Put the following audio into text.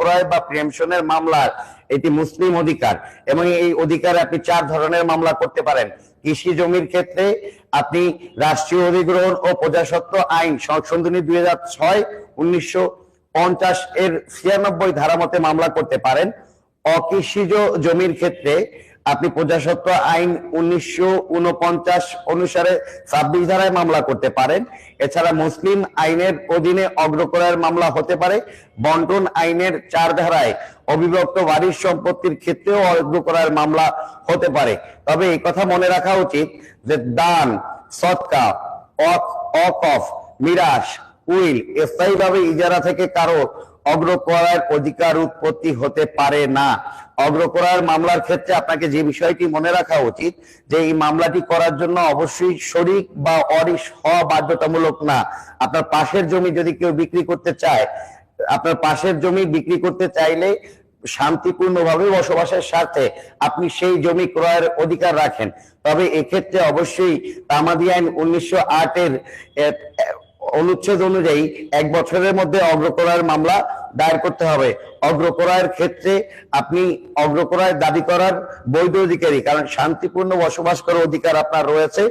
অগ্রক্রয় বা প্রিয়েমশনের মামলার এটি মুসলিম অধিকার। এবং এই অধিকার আপনি চার ধরনের মামলা করতে পারেন। কৃষি জমির ক্ষেত্রে আপনি রাষ্ট্রীয় অধিগ্রহণ ও প্রজাসত্ব আইন সংশোধনী দুই হাজার ছয়, উনিশশো পঞ্চাশ এর ছিয়ানব্বই ধারা মতে মামলা করতে পারেন। অকৃষিজ জমির ক্ষেত্রে আপনি প্রজাসত্ব আইন উনিশশো উনপঞ্চাশ অনুসারে ছাব্বিশ ধারায় মামলা করতে পারেন। এছাড়া মুসলিম আইনের অধীনে অগ্রকরার মামলা হতে পারে। বন্টন আইনের চার ধারায় অবিভক্ত বাড়ির সম্পত্তির ক্ষেত্রেও অগ্রকরার মামলা হতে পারে। তবে এই কথা মনে রাখা উচিত যে দান, সৎকা অকফ মিরাস উইল, স্থায়ীভাবে ইজারা থেকে কারও অগ্রকরার অধিকার উৎপত্তি হতে পারে না। অগ্রকরার মামলার ক্ষেত্রে আপনাকে যে বিষয়টি মনে রাখা উচিত, যে এই মামলাটি করার জন্য অবশ্যই শরিক বা অরিস হওয়া বাধ্যতামূলক না। আপনার পাশের জমি যদি কেউ বিক্রি করতে চায়, আপনার পাশের জমি বিক্রি করতে চাইলে শান্তিপূর্ণভাবে বসবাসের স্বার্থে আপনি সেই জমি ক্রয়ের অধিকার রাখেন। তবে এক্ষেত্রে অবশ্যই তামাদি আইন উনিশশো আটের অনুচ্ছেদ অনুযায়ী এক বছরের মধ্যে অগ্রকরার মামলা দায়ের করতে হবে। অগ্রকরার ক্ষেত্রে আপনি অগ্রকরায় দাবি করার বৈধ অধিকারী, কারণ শান্তিপূর্ণ বসবাস করার অধিকার আপনার রয়েছে।